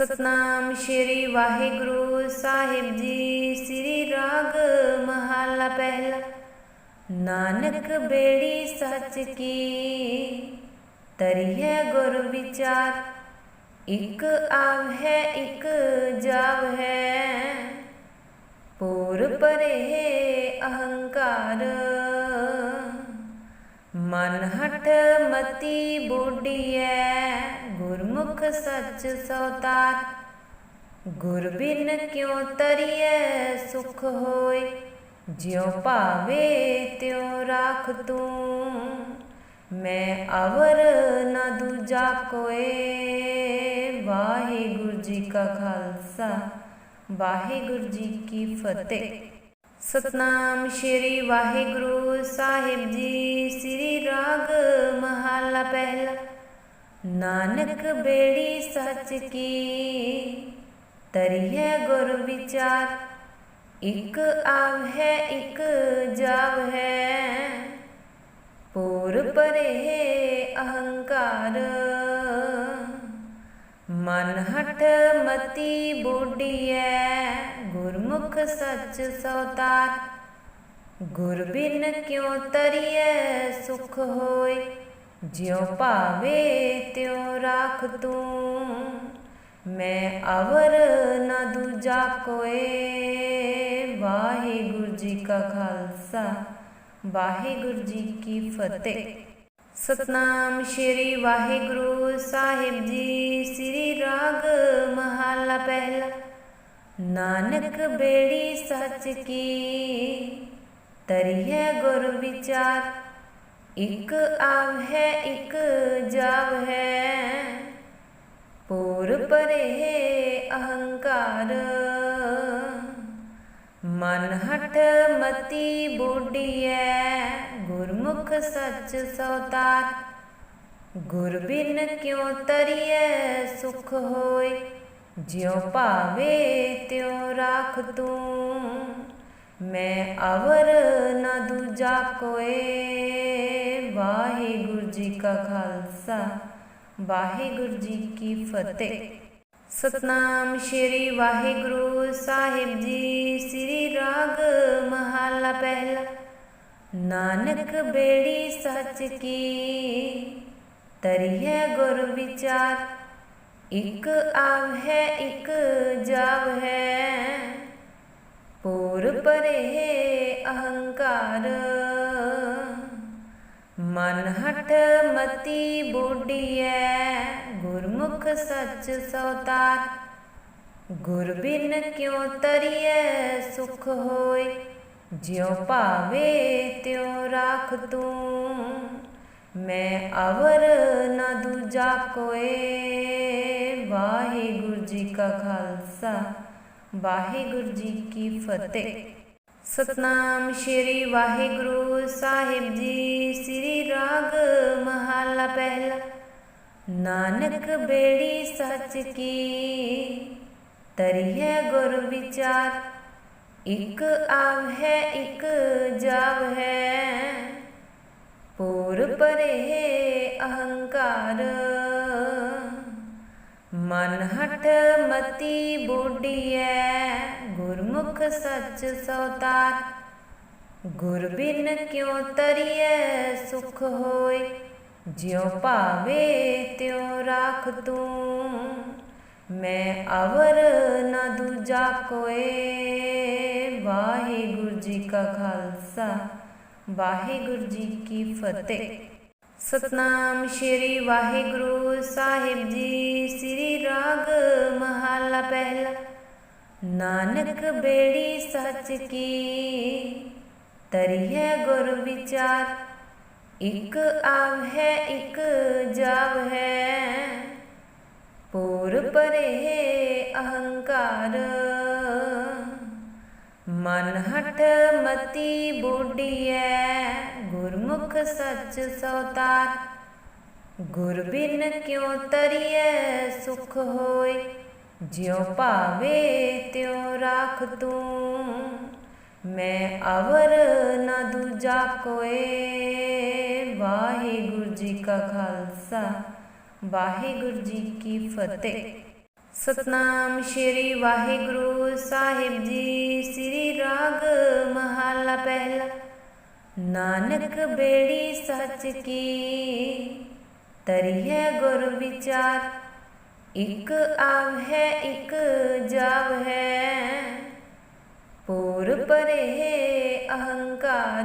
ਸਤਨਾਮ ਸ਼੍ਰੀ ਵਾਹਿਗੁਰੂ ਸਾਹਿਬ ਜੀ। ਸ੍ਰੀ ਰਾਗ ਮਹਲਾ ਪਹਿਲਾ। ਨਾਨਕ ਬੇੜੀ ਸੱਚ ਕੀ? ਤਰੀਹੈ ਗੁਰ ਵਿਚਾਰ। ਇਕ ਆਵ ਹੈ, ਇਕ ਜਾਵ ਹੈ। ਪੂਰ ਪਰੇ ਅਹੰਕਾਰ। ਮਨ ਹਟ ਮਤੀ ਬੋਡੀਐ, ਗੁਰਮੁਖ ਸੱਚ ਸੌਤਾਰ ਗੁਰ ਬਿਨ ਕਿਉ ਤਰੀਐ, ਸੁਖ ਹੋਏ, ਜਿਉ ਭਾਵੇ ਤਿਉ ਰਾਖ ਤੂੰ। ਮੈਂ ਅਵਰ ਨਾ ਦੂਜਾ ਕੋਏ, ਵਾਹਿਗੁਰੂ ਜੀ ਕਾ ਖਾਲਸਾ, ਵਾਹਿਗੁਰੂ ਜੀ ਕੀ ਫਤਿਹ। ਸਤਨਾਮ ਸ਼੍ਰੀ ਵਾਹਿਗੁਰੂ ਸਾਹਿਬ ਜੀ। ਸ੍ਰੀ ਰਾਗ ਮਹਲਾ ਪਹਿਲਾ। ਨਾਨਕ ਬੇੜੀ ਸੱਚ ਕੀ? ਤਰੀਹੈ ਗੁਰ ਵਿਚਾਰ। ਇਕ ਆਵ ਹੈ, ਇਕ ਜਾਵ ਹੈ। ਪੂਰ ਪਰੇ ਅਹੰਕਾਰ। ਮਨ ਹਟ ਮਤੀ ਬੋਡੀਐ ਗੁਰਮੁਖ ਸੱਚ ਸੌਤਾਰ ਗੁਰ ਬਿਨ ਕਿਉ ਤਰੀਐ ਸੁਖ ਹੋਏ ਜਿਉ ਭਾਵੇ ਤਿਉ ਰਾਖ ਤੂੰ। ਮੈਂ ਅਵਰ ਨਾ ਦੂਜਾ ਕੋਏ, ਵਾਹਿਗੁਰੂ ਜੀ ਕਾ ਖਾਲਸਾ, ਵਾਹਿਗੁਰੂ ਜੀ ਕੀ ਫਤਿਹ। ਸਤਨਾਮ ਸ਼੍ਰੀ ਵਾਹਿਗੁਰੂ ਸਾਹਿਬ ਜੀ। ਸ੍ਰੀ ਰਾਗ ਮਹਲਾ ਪਹਿਲਾ। ਨਾਨਕ ਬੇੜੀ ਸੱਚ ਕੀ? ਤਰੀਹੈ ਗੁਰ ਵਿਚਾਰ। ਇਕ ਆਵ ਹੈ, ਇਕ ਜਾਵ ਹੈ। ਪੂਰ ਪਰੇ ਅਹੰਕਾਰ। ਮਨ ਹਟ ਮਤੀ ਬੋਡੀਐ ਗੁਰਮੁਖ ਸੱਚ ਸੌਤਾਰ। ਗੁਰ ਬਿਨ ਕਿਉ ਤਰੀਐ ਸੁਖ ਹੋਏ, ਜਿਉ ਭਾਵੇ ਤਿਉ ਰਾਖ ਤੂੰ। ਮੈਂ ਅਵਰ ਨਾ ਦੂਜਾ ਕੋਏ, ਵਾਹਿਗੁਰੂ ਜੀ ਕਾ ਖਾਲਸਾ, ਵਾਹਿਗੁਰੂ ਜੀ ਕੀ ਫਤਿਹ। ਸਤਨਾਮ ਸ਼੍ਰੀ ਵਾਹਿਗੁਰੂ ਸਾਹਿਬ ਜੀ। ਸ੍ਰੀ ਰਾਗ ਮਹਲਾ ਪਹਿਲਾ। ਨਾਨਕ ਬੇੜੀ ਸੱਚ ਕੀ? ਤਰੀਹੈ ਗੁਰ ਵਿਚਾਰ। ਇਕ ਆਵ ਹੈ, ਇਕ ਜਾਵ ਹੈ। ਪੂਰ ਪਰੇ ਅਹੰਕਾਰ। ਮਨ ਹਟ ਮਤੀ ਬੋਡੀਐ। ਗੁਰਮੁਖ ਸੱਚ ਸੌਤਾਰ ਗੁਰ ਬਿਨ ਕਿਉ ਤਰੀਐ ਸੁਖ ਹੋਏ ਜਿਉ ਭਾਵੇ ਤਿਉ ਰਾਖ ਤੂੰ। ਮੈਂ ਅਵਰ ਨ ਦੂਜਾ ਕੋਏ। ਵਾਹਿਗੁਰੂ ਜੀ ਕਾ ਖਾਲਸਾ, ਵਾਹਿਗੁਰੂ ਜੀ ਕੀ ਫਤਿਹ। ਸਤਨਾਮ ਸ਼੍ਰੀ ਵਾਹਿਗੁਰੂ ਸਾਹਿਬ ਜੀ, ਸ੍ਰੀ ਰਾਗ ਮਹਲਾ ਪਹਿਲਾ। ਨਾਨਕ ਬੇੜੀ ਸੱਚ ਕੀ? ਤਰੀਏ ਗੁਰ ਵਿਚਾਰ, ਇਕ ਆਵ ਹੈ, ਇਕ ਜਾਵ ਹੈ। ਪੂਰ ਪਰੇ ਅਹੰਕਾਰ, ਮਨ ਹਟ ਮਤੀ ਬੋਡੀਐ। ਗੁਰਮੁਖ ਸੱਚ ਸੌਤਾਰ ਗੁਰ ਬਿਨ ਕਿਉ ਤਰੀਐ ਸੁਖ ਹੋਏ? ਜਿਉ ਭਾਵੇ ਤਿਉ ਰਾਖ ਤੂੰ, ਮੈਂ ਅਵਰ ਨ ਦੂਜਾ ਕੋਏ। ਵਾਹਿਗੁਰੂ ਜੀ ਕਾ ਖਾਲਸਾ, ਵਾਹਿਗੁਰੂ ਜੀ ਕੀ ਫਤਿਹ। ਸਤਨਾਮ ਸ਼੍ਰੀ ਵਾਹਿਗੁਰੂ ਸਾਹਿਬ ਜੀ, ਸ੍ਰੀ ਰਾਗ ਮਹਲਾ ਪਹਿਲਾ। ਨਾਨਕ ਬੇੜੀ ਸੱਚ ਕੀ ਤਰੀਹੈ ਗੁਰ ਵਿਚਾਰ। ਇਕ ਆਵ ਹੈ, ਇਕ ਜਾਵ ਹੈ। ਪੂਰ ਪਰੇ ਅਹੰਕਾਰ। ਮਨ ਹਟ ਮਤੀ ਬੋਡੀਐ, ਗੁਰਮੁਖ ਸੱਚ ਸੌਤਾਰ। ਗੁਰ ਬਿਨ ਕਿਉ ਤਰੀਐ, ਸੁਖ ਹੋਏ। ਜਿਉ ਭਾਵੇ ਤਿਉ ਰਾਖ ਤੂੰ। ਮੈਂ ਅਵਰ ਨਾ ਦੂਜਾ ਕੋਏ। ਵਾਹਿਗੁਰੂ ਜੀ ਕਾ ਖਾਲਸਾ, ਵਾਹਿਗੁਰੂ ਜੀ ਕੀ ਫਤਿਹ। ਸਤਨਾਮ ਸ਼੍ਰੀ ਵਾਹਿਗੁਰੂ ਸਾਹਿਬ ਜੀ, ਸ੍ਰੀ ਰਾਗ ਮਹੱਲਾ ਪਹਿਲਾ। ਨਾਨਕ ਬੇੜੀ ਸੱਚ ਕੀ ਤਰੀਐ ਗੁਰ ਵਿਚਾਰ। ਇੱਕ ਆਵ ਹੈ, ਇਕ ਜਾਵ ਹੈ। ਪੂਰ ਪਰੇ ਅਹੰਕਾਰ।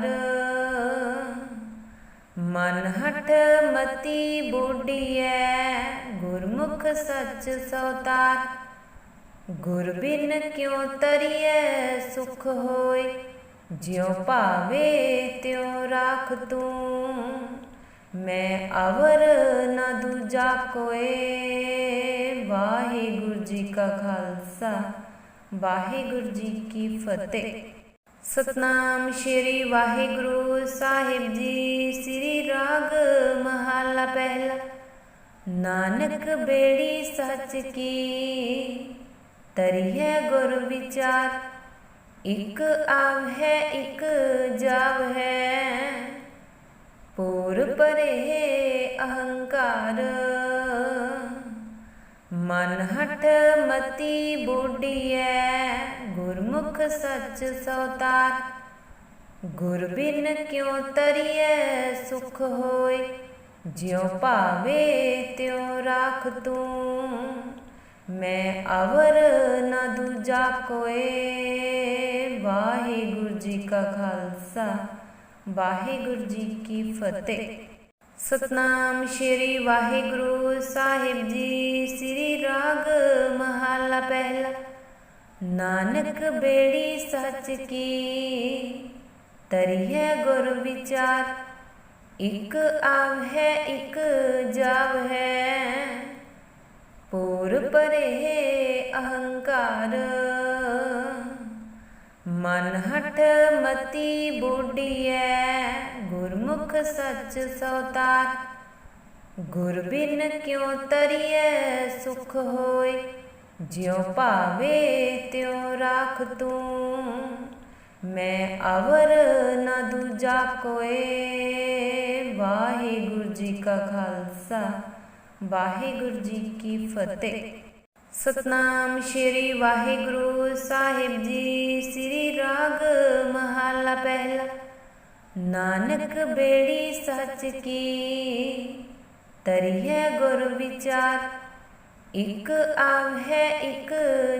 ਮਨ ਹਟ ਮਤੀ ਬੁੱਢੀਐ ਗੁਰਮੁਖ ਸੱਚ ਸੌਤਾਰ ਗੁਰ ਬਿਨ ਕਿਉ ਤਰੀਐ, ਸੁਖ ਹੋਏ? ਜਿਉ ਭਾਵੇ ਤਿਉ ਰਾਖ ਤੂੰ। ਮੈਂ ਅਵਰ ਨਾ ਦੂਜਾ ਕੋਏ। ਵਾਹਿਗੁਰੂ ਜੀ ਕਾ ਖਾਲਸਾ। ਵਾਹਿਗੁਰੂ ਜੀ ਕੀ ਫਤਿਹ। ਸਤਨਾਮ ਸ਼੍ਰੀ ਵਾਹਿਗੁਰੂ ਸਾਹਿਬ ਜੀ, ਸ੍ਰੀ ਰਾਗ ਮਹੱਲਾ ਪਹਿਲਾ। ਨਾਨਕ ਬੇੜੀ ਸੱਚ ਕੀ ਤਰੀਏ ਗੁਰ ਵਿਚਾਰ। ਇਕ ਆਵ ਹੈ, ਇਕ ਜਾਵ ਹੈ। ਪੂਰ ਪਰੇ ਅਹੰਕਾਰ। ਮਨ ਹਟ ਮਤੀ ਬੁੱਢੀਐ, ਗੁਰਮੁਖ ਸੱਚ ਸੌਤਾਰ। ਗੁਰ ਬਿਨ ਕਿਉ ਤਰੀਐ ਸੁਖ ਹੋਏ, ਜਿਉ ਭਾਵੇ ਤਿਉ ਰਾਖ ਤੂੰ। ਮੈਂ ਅਵਰ ਨਾ ਦੂਜਾ ਕੋਏ, ਵਾਹਿਗੁਰੂ ਜੀ ਕਾ ਖਾਲਸਾ, ਵਾਹਿਗੁਰੂ ਜੀ ਕੀ ਫਤਿਹ। ਸਤਨਾਮ ਸ਼੍ਰੀ ਵਾਹਿਗੁਰੂ ਸਾਹਿਬ ਜੀ। ਸ੍ਰੀ ਰਾਗ ਮਹੱਲਾ ਪਹਿਲਾ। ਨਾਨਕ ਬੇੜੀ ਸੱਚ ਕੀ? ਤਰੀਏ ਗੁਰ ਵਿਚਾਰ। ਇਕ ਆਵ ਹੈ, ਇਕ ਜਾਵ ਹੈ। ਪੂਰ ਪਰੇ ਅਹੰਕਾਰ। ਮਨ ਹਟ ਮਤੀ ਬੁੱਢੀਐ, ਗੁਰਮੁਖ ਸੱਚ ਸੌਤਾਰ ਗੁਰ ਬਿਨ ਕਿਉ ਤਰੀਐ ਸੁਖ ਹੋਏ, ਜਿਉ ਭਾਵੇ ਤਿਉ ਰਾਖ ਤੂੰ। ਮੈਂ ਅਵਰ ਨਾ ਦੂਜਾ ਕੋਏ, ਵਾਹਿਗੁਰੂ ਜੀ ਕਾ ਖਾਲਸਾ, ਵਾਹਿਗੁਰੂ ਜੀ ਕੀ ਫਤਿਹ। ਸਤਨਾਮ ਸ਼੍ਰੀ ਵਾਹਿਗੁਰੂ ਸਾਹਿਬ ਜੀ। ਸ੍ਰੀ ਰਾਗ ਮਹੱਲਾ ਪਹਿਲਾ। ਨਾਨਕ ਬੇੜੀ ਸੱਚ ਕੀ? ਤਰੀਐ ਗੁਰ ਵਿਚਾਰ। ਇਕ ਆਵ ਹੈ, ਇਕ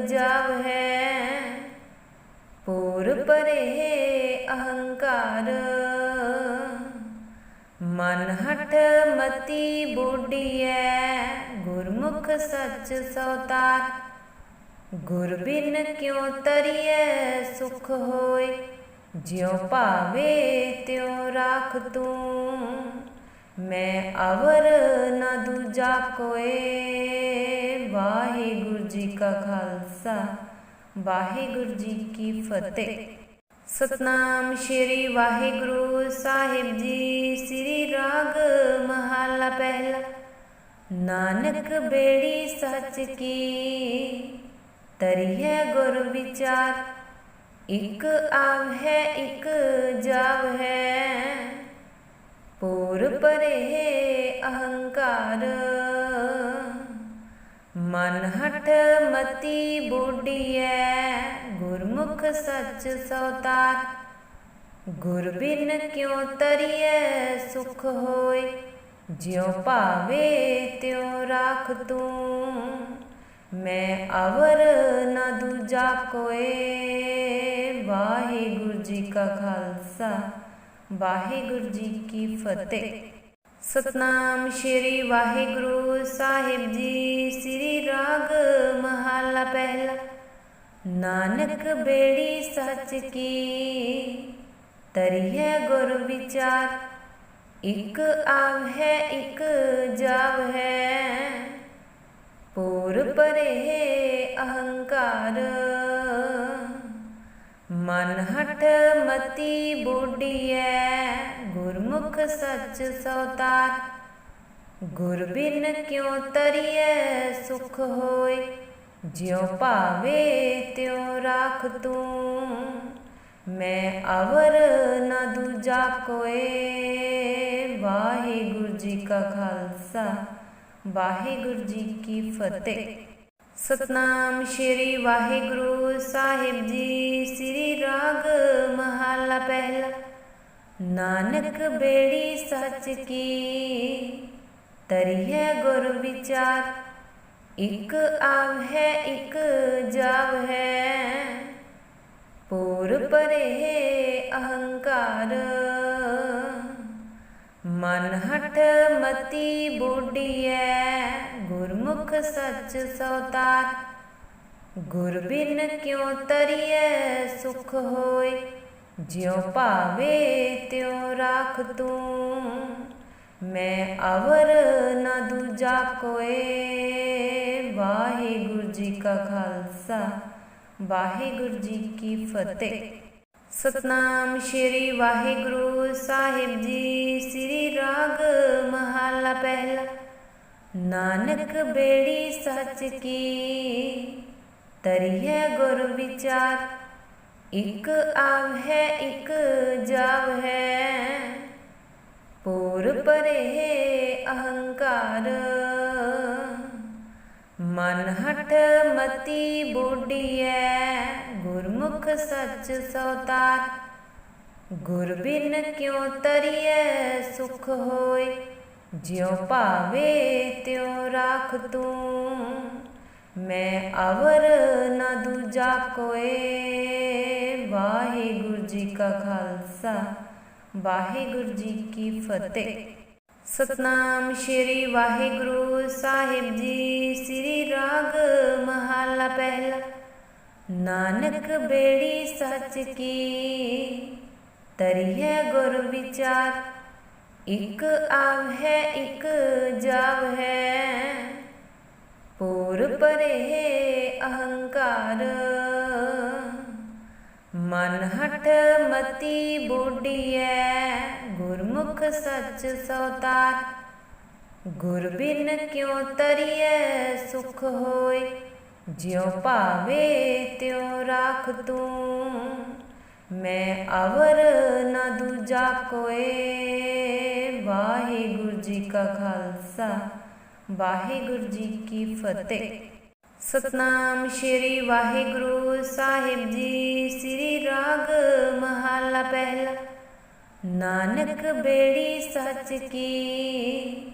ਜਾਵ ਹੈ। ਪੂਰ ਪਰੇ ਅਹੰਕਾਰ। ਮਨ ਹਟ ਮਤੀ ਬੁੱਢੀਐ ਗੁਰਮੁਖ ਸੱਚ ਸੌਤਾਰ। ਗੁਰ ਬਿਨ ਕਿਉ ਤਰੀਐ ਸੁਖ ਹੋਏ? ਜਿਉ ਭਾਵੇ ਤਿਉ ਰਾਖ ਤੂੰ। ਮੈਂ ਅਵਰ ਨ ਦੂਜਾ ਕੋਏ। ਵਾਹਿਗੁਰੂ ਜੀ ਕਾ ਖਾਲਸਾ, ਵਾਹਿਗੁਰੂ ਜੀ ਕੀ ਫਤਿਹ। ਸਤਨਾਮ ਸ਼੍ਰੀ ਵਾਹਿਗੁਰੂ ਸਾਹਿਬ ਜੀ, ਸ੍ਰੀ ਰਾਗ ਮਹੱਲਾ ਪਹਿਲਾ। ਨਾਨਕ ਬੇੜੀ ਸੱਚ ਕੀ? ਤਰੀਐ ਗੁਰ ਵਿਚਾਰ, ਇਕ ਆਵ ਹੈ, ਇਕ ਜਾਵ ਹੈ। ਪੂਰ ਪਰੇ ਅਹੰਕਾਰ, ਮਨ ਹਟ ਮਤੀ ਬੁੱਢੀਐ ਗੁਰਮੁਖ ਸੱਚ ਸੌਤਾਰ ਗੁਰ ਬਿਨ ਕਿਉ ਤਰੀਐ ਸੁਖ ਹੋਏ? ਜਿਉ ਭਾਵੇ ਤਿਉ ਰਾਖ ਤੂੰ, ਮੈਂ ਅਵਰ ਨ ਦੂਜਾ ਕੋਏ। ਵਾਹਿਗੁਰੂ ਜੀ ਕਾ ਖਾਲਸਾ, ਵਾਹਿਗੁਰੂ ਜੀ ਕੀ ਫਤਿਹ। ਸਤਨਾਮ ਸ਼੍ਰੀ ਵਾਹਿਗੁਰੂ ਸਾਹਿਬ ਜੀ, ਸ੍ਰੀ ਰਾਗ ਮਹੱਲਾ ਪਹਿਲਾ। ਨਾਨਕ ਬੇੜੀ ਸੱਚ ਕੀ ਤਰੀਐ ਗੁਰ ਵਿਚਾਰ। ਇਕ ਆਵ ਹੈ, ਇੱਕ ਜਾਵ ਹੈ। ਪੂਰ ਪਰੇ ਅਹੰਕਾਰ। ਮਨ ਹਟ ਮਤੀ ਬੁੱਢੀਐ ਗੁਰਮੁਖ ਸੱਚ ਸੌਤਾਰ ਗੁਰ ਬਿਨ ਕਿਉ ਤਰੀਐ, ਸੁਖ ਹੋਏ? ਜਿਉ ਭਾਵੇ ਤਿਉ ਰਾਖ ਤੂੰ। ਮੈਂ ਅਵਰ ਨਾ ਦੂਜਾ ਕੋਏ। ਵਾਹਿਗੁਰੂ ਜੀ ਕਾ ਖਾਲਸਾ, ਵਾਹਿਗੁਰੂ ਜੀ ਕੀ ਫਤਿਹ। ਸਤਨਾਮ ਸ਼੍ਰੀ ਵਾਹਿਗੁਰੂ ਸਾਹਿਬ ਜੀ, ਸ੍ਰੀ ਰਾਗ ਮਹਲਾ ਪਹਿਲਾ। ਨਾਨਕ ਬੇੜੀ ਸੱਚ ਕੀ ਤਰੀਹੈ ਗੁਰ ਵਿਚਾਰ। ਇੱਕ ਆਵ ਹੈ, ਇਕ ਜਾਵ ਹੈ। ਪੂਰ ਪਰੇ ਅਹੰਕਾਰ। ਮਨ ਹਟ ਮਤੀ ਬੁੱਢੀਐ ਗੁਰਮੁਖ ਸੱਚ ਸੋਤਾਰ ਗੁਰ ਬਿਨ ਕਿਉ ਤਰੀਐ, ਸੁਖ ਹੋਏ ਜਿਉ ਭਾਵੇ ਤਿਉ ਰਾਖ ਤੂੰ। ਮੈਂ ਅਵਰ ਨਾ ਦੂਜਾ ਕੋਏ। ਵਾਹਿਗੁਰੂ ਜੀ ਕਾ ਖਾਲਸਾ। ਵਾਹਿਗੁਰੂ ਜੀ ਕੀ ਫਤਿਹ। ਸਤਨਾਮ ਸ਼੍ਰੀ ਵਾਹਿਗੁਰੂ ਸਾਹਿਬ ਜੀ, ਸ੍ਰੀ ਰਾਗ ਮਹਲਾ ਪਹਿਲਾ। ਨਾਨਕ ਬੇੜੀ ਸੱਚ ਕੀ ਤਰੀਏ ਗੁਰ ਵਿਚਾਰ। ਇਕ ਆਵ ਹੈ, ਇਕ ਜਾਵ ਹੈ। ਪੂਰ ਪਰੇ ਅਹੰਕਾਰ। ਮਨ ਹਟ ਮਤੀ ਬੁੱਢੀਐ ਗੁਰਮੁਖ ਸੱਚ ਸੋਤਾਰ ਗੁਰ ਬਿਨ ਕਿਉ ਤਰੀਐ ਸੁਖ ਹੋਏ, ਜਿਉ ਭਾਵੇ ਤਿਉ ਰਾਖ ਤੂੰ। ਮੈਂ ਅਵਰ ਨਾ ਦੂਜਾ ਕੋਏ, ਵਾਹਿਗੁਰੂ ਜੀ ਕਾ ਖਾਲਸਾ, ਵਾਹਿਗੁਰੂ ਜੀ ਕੀ ਫਤਿਹ। ਸਤਨਾਮ ਸ਼੍ਰੀ ਵਾਹਿਗੁਰੂ ਸਾਹਿਬ ਜੀ। ਸ੍ਰੀ ਰਾਗ ਮਹਲਾ ਪਹਿਲਾ। ਨਾਨਕ ਬੇੜੀ ਸੱਚ ਕੀ? ਤਰੀਹੈ ਗੁਰ ਵਿਚਾਰ। ਇਕ ਆਵ ਹੈ, ਇਕ ਜਾਵ ਹੈ। ਪੂਰ ਪਰੇ ਅਹੰਕਾਰ। ਮਨ ਹਟ ਮਤੀ ਬੁੱਢੀਐ ਗੁਰਮੁਖ ਸੱਚ ਸੋਤਾਰ। ਗੁਰ ਬਿਨ ਕਿਉ ਤਰੀਐ ਸੁਖ ਹੋਏ ਜਿਉ ਭਾਵੇ ਤਿਉ ਰਾਖ ਤੂੰ। ਮੈਂ ਅਵਰ ਨਾ ਦੂਜਾ ਕੋਏ ਵਾਹਿਗੁਰੂ ਜੀ ਕਾ ਖਾਲਸਾ, ਵਾਹਿਗੁਰੂ ਜੀ ਕੀ ਫਤਿਹ। ਸਤਨਾਮ ਸ਼੍ਰੀ ਵਾਹਿਗੁਰੂ ਸਾਹਿਬ ਜੀ, ਸ੍ਰੀ ਰਾਗ ਮਹਲਾ ਪਹਿਲਾ। ਨਾਨਕ ਬੇੜੀ ਸੱਚ ਕੀ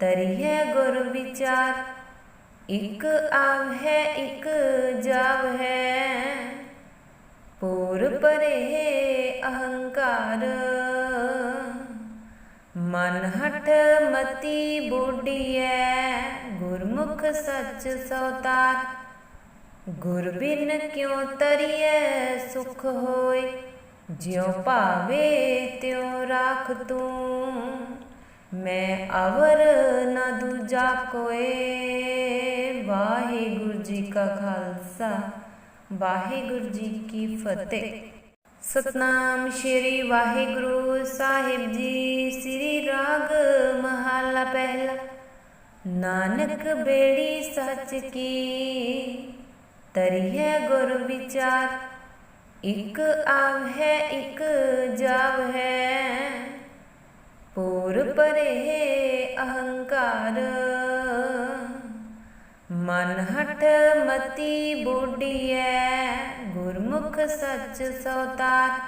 ਤਰੀਹੈ ਗੁਰ ਵਿਚਾਰ ਇਕ ਆਵ ਹੈ ਇਕ ਜਾਵ ਹੈ ਪੂਰ ਪਰੇ ਅਹੰਕਾਰ ਮਨ ਹਟ ਮਤੀ ਬੁੱਢੀਐ ਗੁਰਮੁਖ ਸੱਚ ਸੋਤਾਰ ਗੁਰ ਬਿਨ ਕਿਉ ਤਰੀਐ ਸੁਖ ਹੋਏ ਜਿਉ ਭਾਵੇ ਤਿਉ ਰਾਖ ਤੂੰ, ਮੈਂ ਅਵਰ ਨਾ ਦੂਜਾ ਕੋਏ। ਵਾਹਿਗੁਰੂ ਜੀ ਕਾ ਖਾਲਸਾ, ਵਾਹਿਗੁਰੂ ਜੀ ਕੀ ਫਤਿਹ। ਸਤਨਾਮ ਸ਼੍ਰੀ ਵਾਹਿਗੁਰੂ ਸਾਹਿਬ ਜੀ, ਸ੍ਰੀ ਰਾਗ ਮਹਲਾ ਪਹਿਲਾ। ਨਾਨਕ ਬੇੜੀ ਸੱਚ ਕੀ ਤਰੀਹੈ ਗੁਰ ਵਿਚਾਰ। ਇਕ ਆਵ ਹੈ ਇਕ ਜਾਵ ਹੈ ਪੂਰ ਪਰੇ ਅਹੰਕਾਰ ਮਨ ਹਟ ਮਤੀ ਬੁੱਢੀਐ ਗੁਰਮੁਖ ਸੱਚ ਸੋਤਾਰ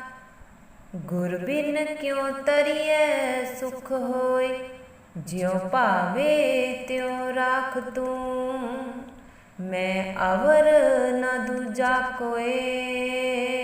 ਗੁਰ ਬਿਨ ਕਿਉ ਤਰੀਐ ਸੁਖ ਹੋਏ ਜਿਉ ਭਾਵੇ ਤਿਉ ਰਾਖ ਤੂੰ ਮੈਂ ਅਵਰ ਨਾ ਦੂਜਾ ਕੋਏ